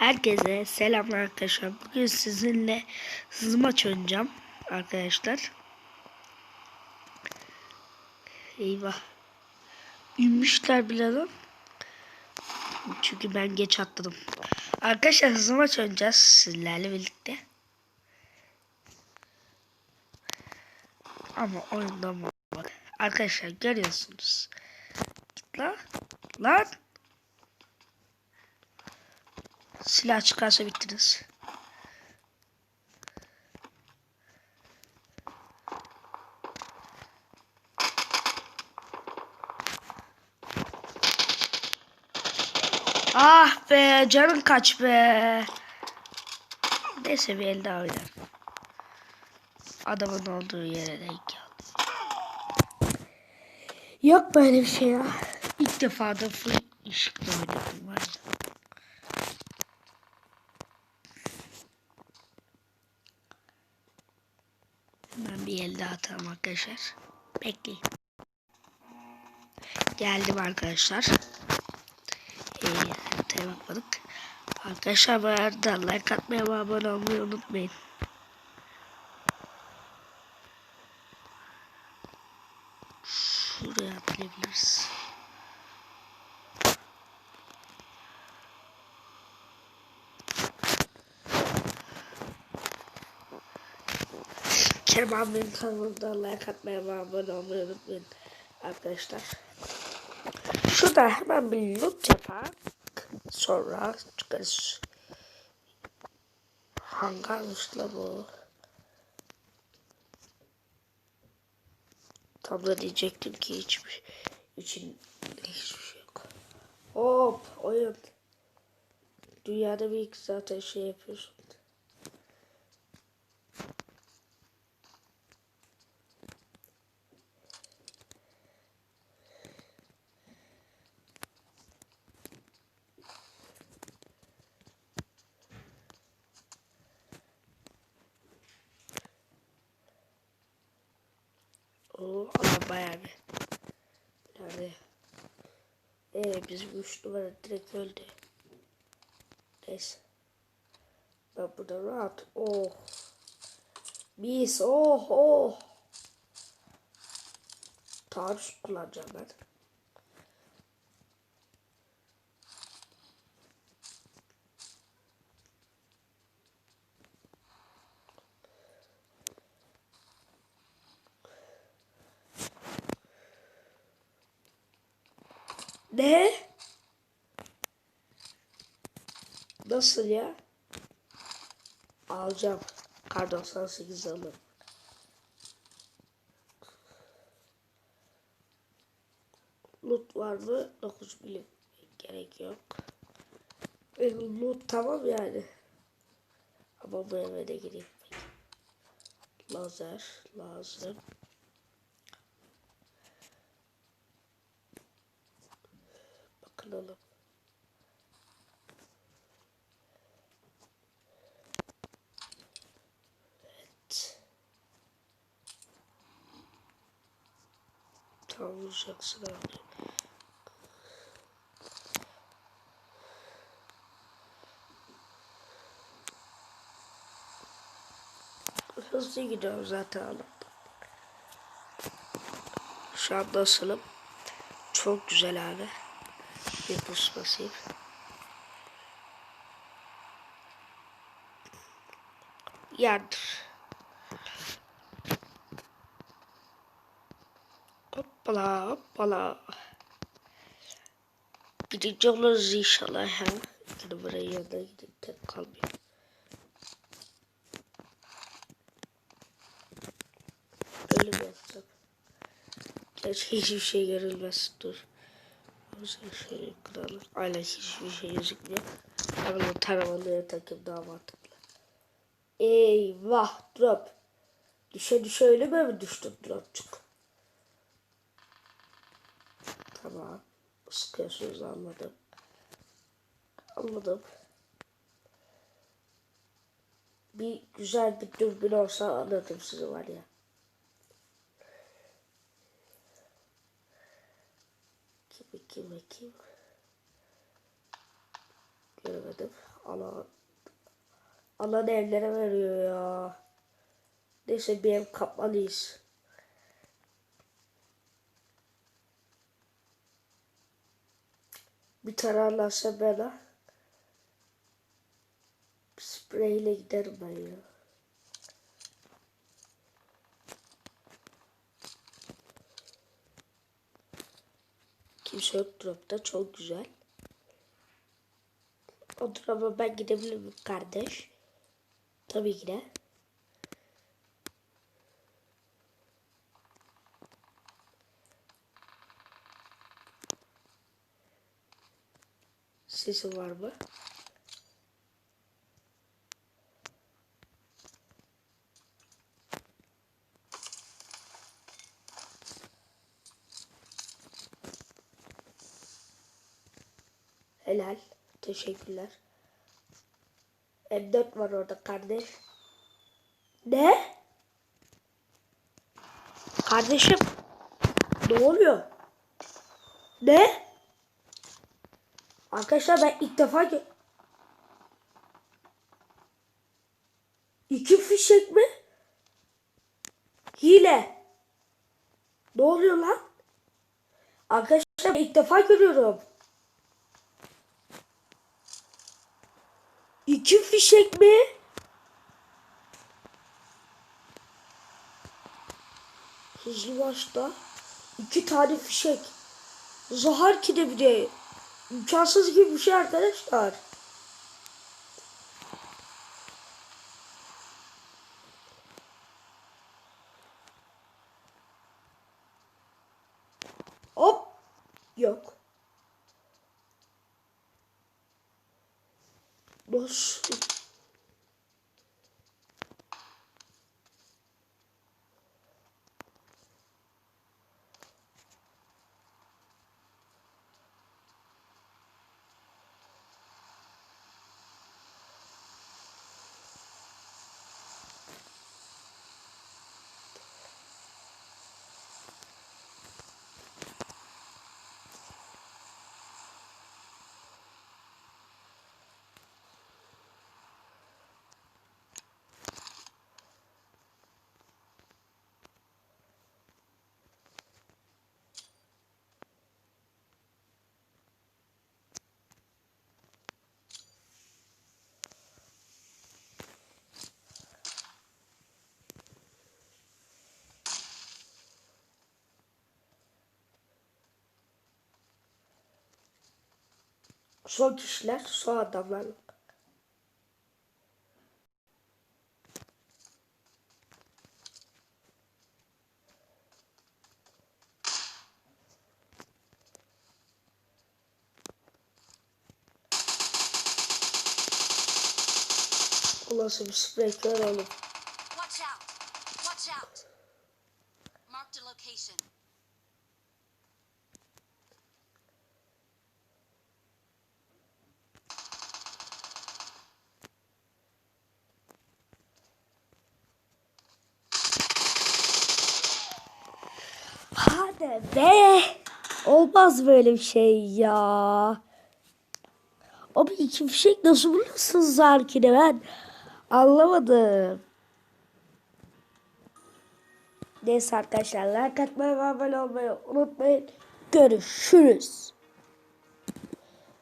Herkese selamlar arkadaşlar. Bugün sizinle maç oynayacağım arkadaşlar. Eyvah. Ünmüşler bile lan. Çünkü ben geç atladım. Arkadaşlar hızlı maç oynayacağız sizlerle birlikte. Ama oyundan bak. Arkadaşlar görüyorsunuz. Git lan. Lan. Silah çıkarsa bittiniz. Ah be canın kaç be. Neyse bir el daha oynar. Adamın olduğu yere denk geldi. Yok böyle bir şey ya. İlk defa da full ışıkla oynadım Hemen bir el daha atalım arkadaşlar. Bekleyin. Geldim arkadaşlar. Ee, haritaya bakmadık. Arkadaşlar bu arada like atmayı ve abone olmayı unutmayın. Şuraya atlayabiliriz. Kerem abinin kanalında like atmayı ve abone olmayı unutmayın arkadaşlar. Şurada hemen bir loot yapak. Sonra çıkarız. Hangarmış la bu. Tam da diyecektim ki hiçbir için hiçbir şey yok. Hop oyun. Dünyada bir ilk zaten şey yapıyorsun. Oo ama bayağı bir. Yani. Ee bizim üç numara direkt öldü. Neyse. Ben burada rahat. Oh. Mis. Oh oh. Taarruz kullanacağım ben. Ne? Nasıl ya? Alacağım. Kar 98 alırım. Loot var mı? 9 milim. Gerek yok. Benim loot tamam yani. Ama bu eve de gireyim. Lazer lazım. Bakınalım. Evet. Tamam vuracaksın abi. Hızlı gidiyorum zaten alıp. Şu an nasılım? Çok güzel abi. Bir boost basayım. Yardır. Hoppala hoppala. Birinci oluruz inşallah ya. Yani buraya yanına gidip tek kalmayayım. Ölüm yapacağım. Gerçi hiçbir şey görülmez. Dur. Güzel şey kıralım. Aynen hiçbir şey gözükmüyor. Hemen taramalıya takayım daha mantıklı. Eyvah drop. Düşe düşe öyle mi düştü dropçuk? Tamam. Sıkıyorsunuz anladım. Anladım. Bir güzel bir dürbün olsa anladım sizi var ya. Kim kim? göremedim. Ana Alan evlere veriyor ya. Neyse bir ev kapmalıyız. Bir tararlarsa bana spreyle giderim ben ya. Kimse yok dropta çok güzel. O drop'a ben gidebilir miyim kardeş? Tabii ki de. Sesi var mı? Helal. Teşekkürler. M4 var orada kardeş. Ne? Kardeşim. Ne oluyor? Ne? Arkadaşlar ben ilk defa gö- İki fişek mi? Hile. Ne oluyor lan? Arkadaşlar ilk defa görüyorum. İki fişek mi? Hızlı başta. iki tane fişek. Zahar ki de bir de. İmkansız gibi bir şey arkadaşlar. Hop. Yok. Nasıl? Son kişiler, son adamlar. O nasıl bir sprey kör oğlum. Be. Olmaz böyle bir şey ya. Abi iki fişek nasıl buluyorsunuz Zarki'de ben anlamadım. Neyse arkadaşlar like atmayı ve abone olmayı unutmayın. Görüşürüz.